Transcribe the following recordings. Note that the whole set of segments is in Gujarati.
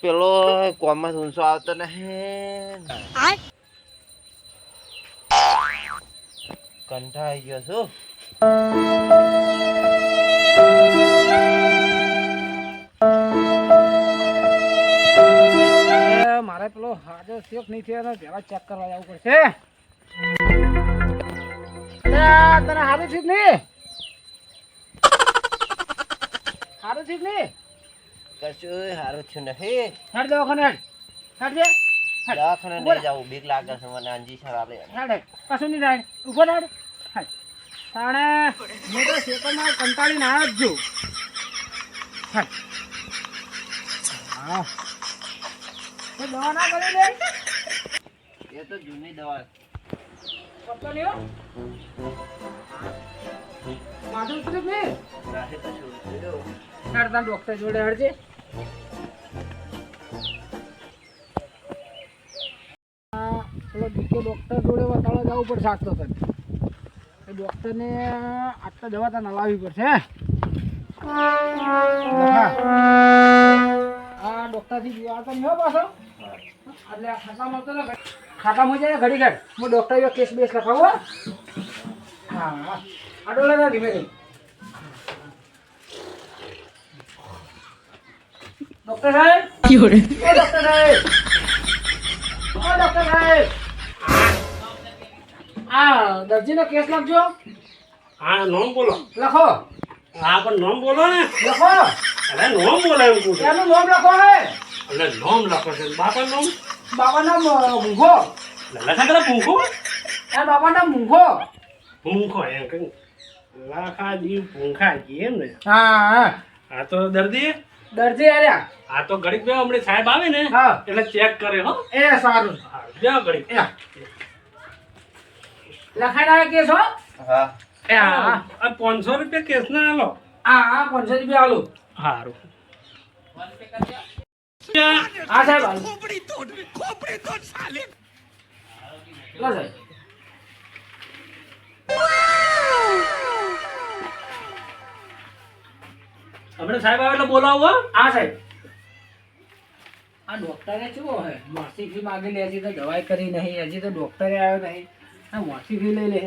પેલો કોમમાં ઊંચો આવતો નહીં કંટાળી ગયો છું મારે પેલો હાજર સેફ નહીં થયો ને પેલા ચેક કરવા જવું પડશે. તને હારું છે નહીં? હારું છે નહીં? કશું સારું થયું નથી. હેડ દવાખાને હેડ. હેડ. દવાખાને નહીં જવું બીક લાગે છે મને અંજી હેડ. કશું નહીં થાય. ઊભો હેડ. તાણે હું તો કંટાળીને આવ્યો જ છું. હેડ. હા. દવા ના કરી લે. એ તો જૂની દવા પત્તો લ્યો. માધુર ડોક્ટર જોડે હેડજે પેલો બીજો ડોક્ટર જોડે બતાવવા જવું પડશે આટલો તને એ ડૉક્ટરને આટલા દવા તને લાવવી પડશે, હા. ડૉક્ટરથી ડોક્ટરથી તો એટલે ખાતામાં તો ખાતામાં જાય ઘડી ઘડ હું ડોક્ટર કેસ બેસ લખાવું, હો. આટલો ધીમે ધીમે ડોક્ટર સાહેબ? ઓ ડોક્ટર સાહેબ. ઓ ડોક્ટર સાહેબ. આ દર્દીનો કેસ લખજો. હા નોમ બોલો. લખો. હા પણ નોમ બોલો ને. લખો. અરે નોમ બોલે એમ કહું છું. એનું નામ લખો હે. એટલે નોમ લખો છે. બાપા નોમ? બાબાના મ- મૂંઘો લખા કરે પૂંખો એ બાબાના મૂંઘો પૂંખો એમ કે લાખા જીવ પૂંખા જી એમ ને. હા હા. આ તો દર્દી? દર્દી આર્યા આ તો ઘડીક બે હમણાં સાહેબ આવે ને હા. એટલે ચેક કરે હો. એ સારું. જાઓ ઘડીક એ. લખાઈ આવ્યા કેસ હો. હા એ. આ પાંચસો રૂપિયા કેસ ના આલો. હા હા પાંચસો રૂપિયા આલો. સારું હા સાહેબ આલું. લો સાહેબ. હમણાં સાહેબ આવે એટલે બોલાવો હો. હા સાહેબ. આ ડોક્ટરે શું હે માસી ફી માગેલી હજી તો દવાઈ કરી નહીં હજી તો ડોક્ટરે આવ્યો નહીં. આ માસી ફી લઈ લે.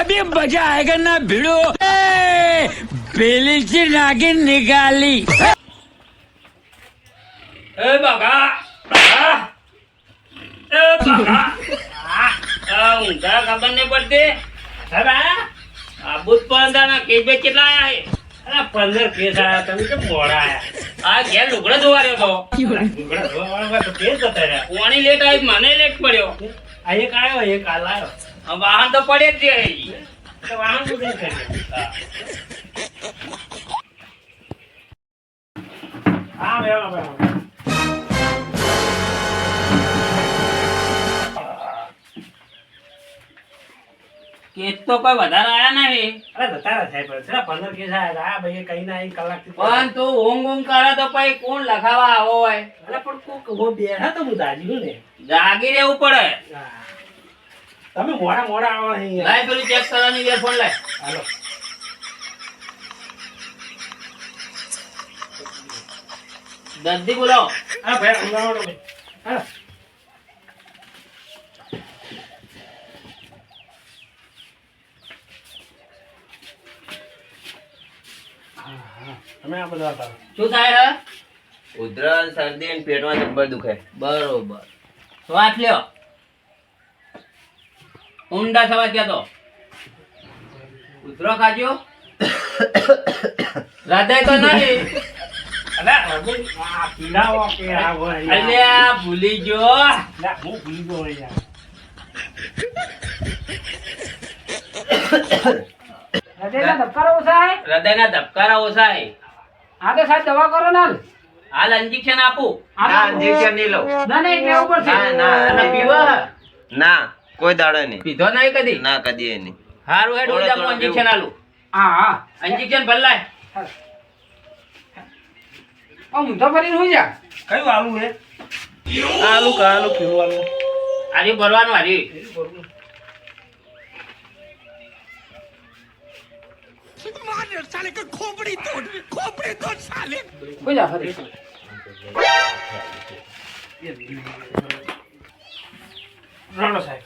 अभी मजा आएगा ना भिड़ो पहले से नागिन निकाली એ બાગા બાગા એ બાગા આ ઊંધા ખબર નહીં પડતી હવે આ બુધ પંદરના કેસ બે કેટલા આયા છે અરે પંદર કેસ આયા તમે કેમ મોડા આયા આ ઘેર લુગડા ધોવા રહ્યો તો લુગડા ધોવા વાળા તો કેસ જતા રહ્યા પાણી લેટ આવી મને લેટ પડ્યો આ એક આવ્યો એક હાલ આવ્યો આ વાહન તો પડે જ છે. વાહન શું હા. બેહો, બેહો. કેસ તો કોઈ વધારે આયા નહીં અરે છેલ્લા પંદર કેસ આયા. આ ભાઈએ કઈ ના કલાક પણ તું ઊંઘ ઊંઘ કરે તો પછી કોણ લખાવા આવો હોય? અરે પણ કોક બેઠા તો હું દાજ્યું ને. જાગી રહેવું પડે. તમે મોડા મોડા આવો અહીં. લાય પેલું ચેક કરવાની ઇયરફોન લાય. હાલો. દર્દી બોલાવો હા ભાઈ ઊંઘાડો ભાઈ. હા. તમે આ બધા શું થાય હે ઉધરસ શરદી અને પેટમાં જબ્બર દુખે બરોબર. શ્વાસ લ્યો. ઊંડા શ્વાસ ક્યાં તો? કૂતરો ખાજો. હૃદય તો નહીં. અરે હવે આ પીડાવો કે આ હોય યાર. અલ્યા ભૂલી ગયો. હું ભૂલી ગયો યાર. હૃદયના ધબકારા ઓછા હૃદયના ધબકારા ઓછા હા તો સાહેબ દવા કરો ને હાલ. ઇન્જેક્શન આપું. ના injection નહીં લઉં. ના ના એટલે ઉપર ના, ના, પીવા. ના. કોઈ દાડો નહીં. પીધો નહીં કદી? ના કદી નહીં. હારું હેડ ઓજા થોડો ઇન્જેક્શન આલું. હા હા. ઇન્જેક્શન ભલ્લાય ઓ મુંધો ફરીને હોઈ જા? કયું આલુ હે? આલુ કા આલુ કેવું આલુ? આજે ભરવાનું ફરી. રાણો સાહેબ.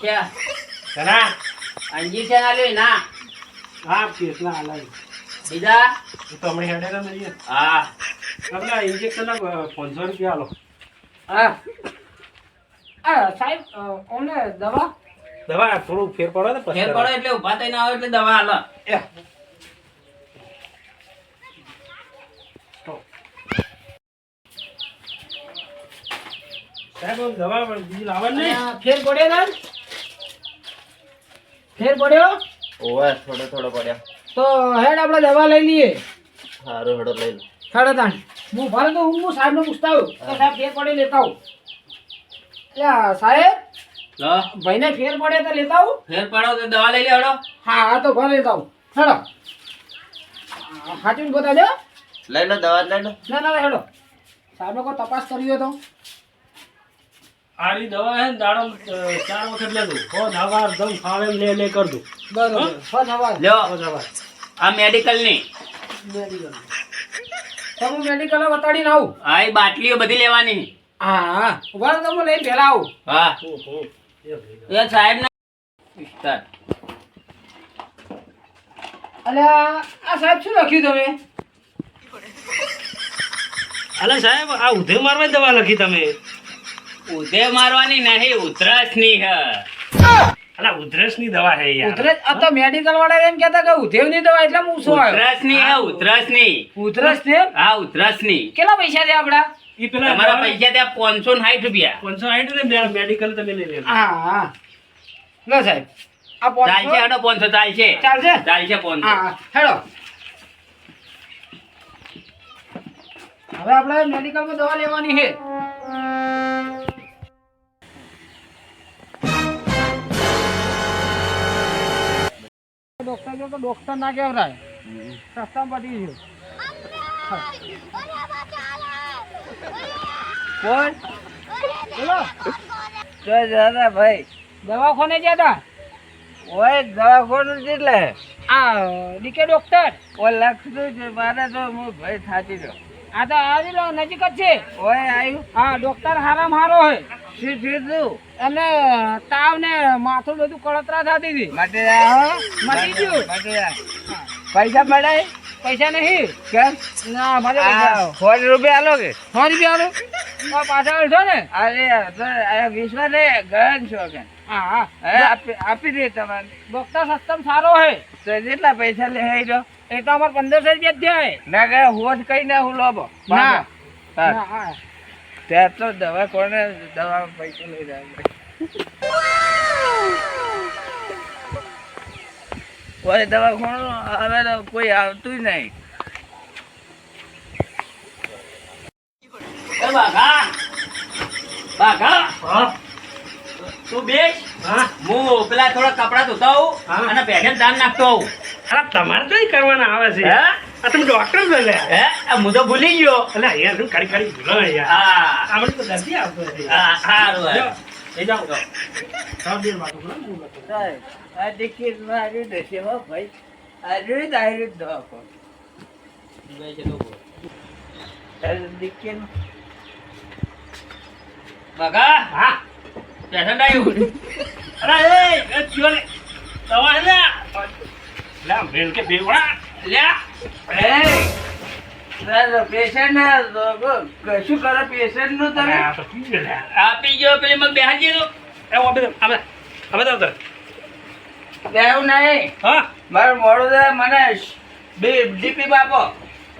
પૈસા ઘણા અંજી છે ના લ્યો ના. હા કેટલા આલાય બીજા? એ તો હમણાં હેડેલા નહીં હા. તમને ઇન્જેક્શન ના પાંચસો રૂપિયા આલો. હા. આ સાહેબ ઓને દવા? દવા થોડું ફેર પડે ને ફેર પડે એટલે ઊભા થઈને આવે એટલે દવા હાલો સાહેબ આમ દવા બીજી લાવવાની નહીં ફેર પડે ને? ફેર પડ્યો? ઓવે થોડો થોડો પડ્યો. તો હેડ આપણે દવા લઈ લઈએ. સારું હેડો લઈ લો. સાડા ત્રણ. હું ભરે તો હું સાહેબને પૂછતા આવું તો સાહેબ ફેર પડે લેતા આવું એટલે સાહેબ? ભાઈને ફેર પડે તો લેતા આવું ફેર પડો તો દવા લઈ લે હડો. હા હા તો ભલે લેતા આવું હેડો. સાચું બતાજો લઈ લો દવા લઈ લો. ના ના હેડો. સાહેબને કોઈ તપાસ કર્યો તો? આરી દવા હે ને દાડો ચાર વખત લેજો. હો દવા દમ ફાવે એમ લે લે કરજો. બરોબર. હો? અવાજ લ્યો. હો દવા. આ મેડિકલની. મેડિકલ તમે મેડિકલ બતાડીને આવું. આ એ બાટલીઓ બધી લેવાની. હા. હા રહો, તમે લઈ પેલા આવું. હા. ઓહો એ સાહેબ ના અલ્યા આ સાહેબ શું લખ્યું તમે? અલા સાહેબ આ ઉધે મારવાની દવા લખી તમે. ઉધે મારવાની નહીં ઉધરસની હ. અલા ઉધરસની દવા હે યાર. ઉધરસ આ તો મેડિકલ વાળા એમ કહેતા કે ઉધેવની દવા એટલે હું શું ઉધરસની હે ઉધરસની ઉધરસ ને હા ઉધરસની કેટલા પૈસા છે આપડા ઈ પેલા તમારા પૈસા ત્યાં પાંચસો ને સાઠ રૂપિયા. પાંચસો સાઠ ને મેડિકલ તમે લઈ લેજો. હા હા. લો સાહેબ આ ચાલશે પાંચસો હડો પાંચસો ચાલશે. ચાલશે? ચાલશે પાંચસો. હા હા. હેડો. હવે આપણે મેડિકલમાં દવા લેવાની છે. ડોક્ટર જો તો ડોક્ટર ના કહેવાય સસ્તા પડી ગયું. કોણ બોલો. તો દાદા ભાઈ દવાખાને હતા ઓય દવાખાનું કેટલે આ ડીકે ડોક્ટર ઓ લખતું છે. મારે તો હું ભાઈ થાતી રહ્યો આ તો આવી લો નજીક જ છે. ઓય આવ્યું હા ડોક્ટર હારામ હારો હોય. શું થયું અને તાવ ને માથું બધું કળતરા થતી હતી. માટે મટી ગયું. પૈસા મળે? પૈસા નહીં. કેમ ના મારે સો રૂપિયા આલો કે? સો રૂપિયા આલો? પાછા અડધો ને? અરે વિશ્વાસ રે ગણ છો કે? હા હા. હે આપી દે તમારે. ડોક્ટર સસ્તમ સારો હે. તો જેટલા પૈસા લે રહ્યો એ તો અમારે પંદરસો રૂપિયા જ થયા ના કે હોજ કઈ ના હું લોબો. હા. ના હા. ત્યાં તો દવા કોને દવા પૈસા લઈ રહ્યા કોઈ દવા કોણ હવે તો કોઈ આવતું જ નહીં. બાઘા! બાઘા! હા? તું બેસ. હું? પેલા થોડા કપડા ધોતા હા. અને પેઢે દાન નાખતો આવું. તમારે કઈ કરવાના આવે છે. હે? આ તમે ડોક્ટર છો લે. હે? આ હું તો ભૂલી ગયો. અલા અહીંયા શું કરી કરી ભૂલો યાર. હા. આપણે તો દર્દી આવતો હા સારું હે. જાઓ, એ જાઓ. ત્રણ દિન વાતો કરો હું આ ટિકિટ મારી દેશે હો ભાઈ. દાયરી એ એ દવા લે મેલ કે બેવડા. કશું કરો પેશન્ટનું તમે? આપી ગયો પેલી બેહાજી તો. હવે તો ઉતર. નહીં. હા? મારું મોડું દે મને ડીપી બાપો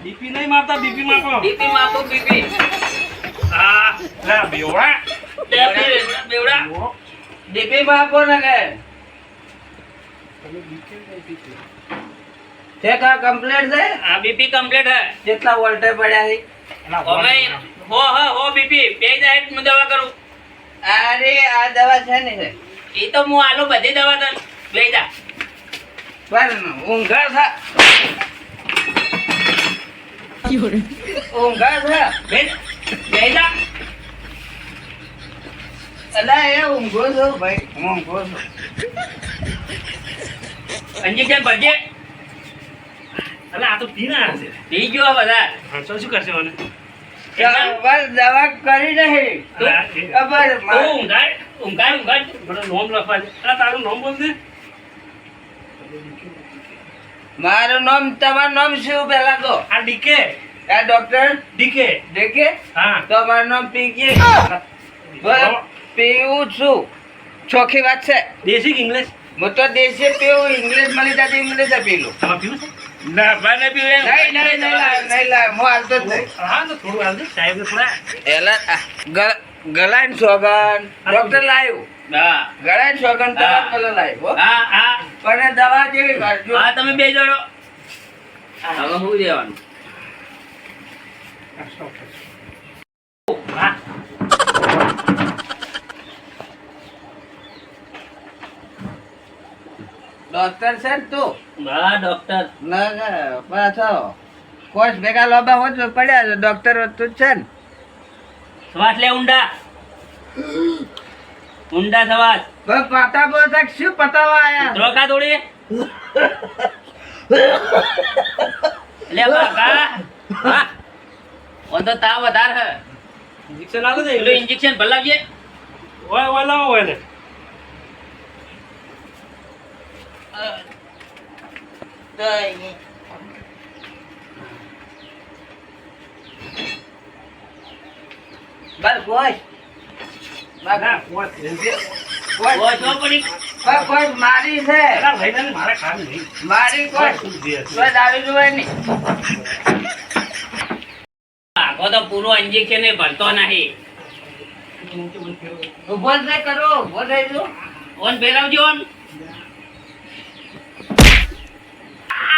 બીપી નહીં મારતા બીપી માપો. બીપી માપો બીપી. આ લા બેવડા. બેવડા ડીપી માં આપો ને કે? તે કા કમ્પ્લીટ છે? આ બીપી કમ્પ્લીટ હે. કેટલા વોલ્ટે પડ્યા છે? અમે હો હો હો બીપી બે જાય હું દવા કરું. અરે આ દવા છે? ને એ તો હું આલો બધી દવા તને. બે જા. પણ ઊંઘા છે. ઊંઘા છે. બે બે જા. અલા એ ઊંઘો છો ભાઈ. ઊંઘો છું. અંજી કેમ ભરજે અલા આ તો પીના છે. પી ગયો બધા. તો શું કરશે મને? દવા કરી નહીં મારે- ઊંઘાય ઊંઘાય ઊંઘાય. મને નોમ લખવા દે. અલા તારું નામ બોલ દે મારું નામ તમારું નામ શું પેલા તો આ ડીકે આ ડોક્ટર ડીકે દેખે હા. તો મારું નામ પીકે બસ પીવું છું. ચોખ્ખી વાત છે. દેશી ઇંગ્લિશ? હું તો દેશી પીવું ઇંગ્લિશ મળી જતી ઇંગ્લિશ પીલું તમારે ના બને પીવે નહીં નહીં નહીં નહીં લાય, હું હાલતો જ નહીં. હા તો થોડું હાલ સાહેબ ને થોડા. એલા આ, સોગન ડોક્ટર લાવ્યું હા. ગળાની સોગન તો હા. પેલો લાવ્યું હા. હા પણ દવા જેવી કરજો હા તમે બે જોડો હવે શું દેવાનું હા. ડોક્ટર છે ને તું? હા ડોક્ટર. ના ના, પાછો. કોચ ભેગા લોબા હોત તો પડ્યા છે? ડોક્ટર તું જ છે ને. શ્વાસ લે ઊંડા. ઊંડા શ્વાસ. પાતા બોતા શું પતાવા આયા? ત્રોકા દોડી? લે બાકા હા. ઓન તો તાવ વધારે હે ઇન્જેક્શન આલો દે ઇન્જેક્શન ભલાવીએ. ઓય ઓય લાવો ઓય ને છે ઓ જો પડી કોઈ મારી છે મારા ખાલી નહીં મારી કોઈ શું જે છે? કોઈ દારૂ જોવે નહીં આખો તો પૂરો ઇન્જેક્શન એ ભરતો નહીં ઊભો નહીં કરો ઊભો થઈ જો ઓન ફેરવજો ઓન એટલે અંજી સર આલો કે મ- મારે કોઈ કાકા નહીં જરા નહીં અલા મને તો આ નહીં આવતા, મોણ આવવાનું છે. લે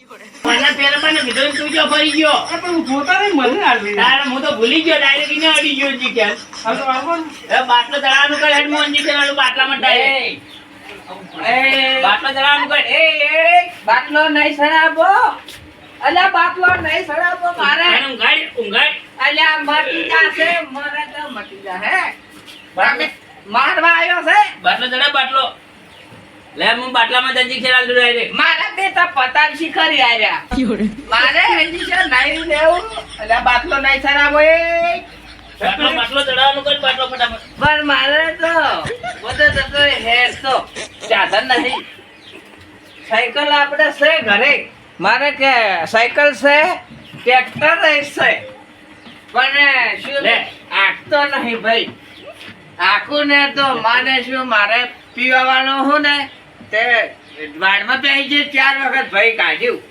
તે જે ડોક્ટર ત્યાં ભૂલી ગયો. મોટો કરો છો. અંજી સર મને પેલા મને કીધું તું જો ફરી ગયો. પણ હું જોતા નહીં, મને આવી. તારે હું તો ભૂલી ગયો ડાયરેક્ટ એને અડી ગયો ઇન્જેક્શન આ તો આવવાનું. એ બાટલો ચડાવવાનું કર હેડ હું ઇન્જેક્શન આલું બાટલામાં ડાયરેક્ટ એ બાટલો ચડાવવાનું કર. એ એ બાટલો નહીં સડાવો. અલ્યા બાટલો નહીં સડાવો મારે. ઊંઘાડ ઊંઘાડ અલ્યા મટી જાશે મારે તો મટી જાહે તમે મારવા આવ્યો છે. બાટલો ચડાવ બાટલો. લે હું બાટલામાં ઇન્જેક્શન આલું ડાયરેક્ટ મારા બેટા પતાલ શીખરી આર્યા. મારે હેજી છે નાઈ લેવું. અલ્યા બાટલો નાઈ સડાવો એ. બાટલો બાટલો ચડાવવાનું કર બાટલો ફટાફટ. પણ મારે તો બધો જતો હેર તો. સાધન નહીં. સાયકલ આપણે છે ઘરે. મારે કે સાયકલ છે ટ્રેક્ટર છે પણ શું લે. આખતો નહીં ભાઈ. આખું ને તો માને શું મારે પીવાનું હું ને? તે વાડમાં બેસી છે ચાર વખત ભાઈ કાઢ્યું.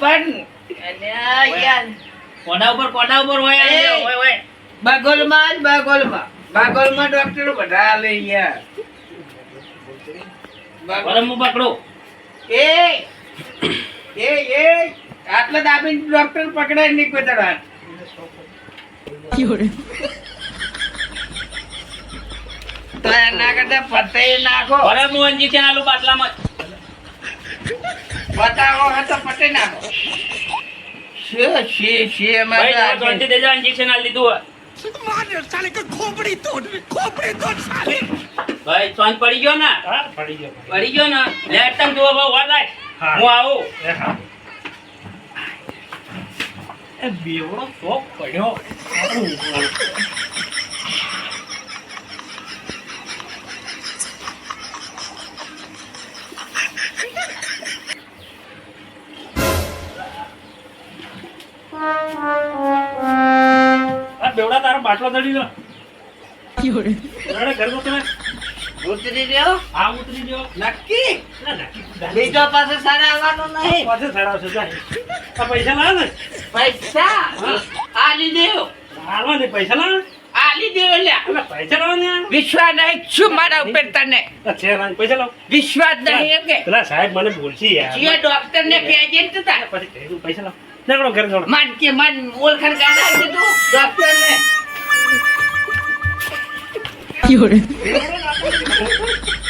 પણ કોના ઉપર કોના ઉપર હોય. હોય હોય. બાગોલમાં જ બાગોલમાં. બાગોલમાં ડોક્ટર બધા લઈ ગયા હું પકડું? એ એ એ આટલા દાબીને ડોક્ટર પકડે નહીં કોઈ તરત તો એના કરતા પતે નાખો. ઇન્જેક્શન આલું બાટલામાં. બતાવો હા તો પતે નાખો. છે છે દેજો ઇન્જેક્શન આલી દીધું હોય. ભાઈ સોન પડી ગયો ને? હા, પડી ગયો. પડી ગયો. ને? તમ હવે વાત હા. હું આવું. એ હા. એ બેવડો શોખ પડ્યો. તારો બાટલો દડી તમે ઉતરી રહ્યો આ ઉતરી ગયો. નક્કી? બીજો પાસે સારા આવવાનું નહીં. પાસે ચડાવશે જાય. આ પૈસા લાવ ને. પૈસા? આલી દેવ હાલવા ને પૈસા લાવ આલી દેવ એટલે પૈસા લાવ ને વિશ્વાસ નહીં શું મારા ઉપર તને? છે પૈસા લાવ. વિશ્વાસ નહીં એમ કે? પેલા સાહેબ મને બોલશી યાર. જે ડોક્ટર ને કહેજે પછી પૈસા લાવ. નીકળો ઘર જોડો માન કે માન ઓળખાણ કાઢા ડોક્ટર ને কি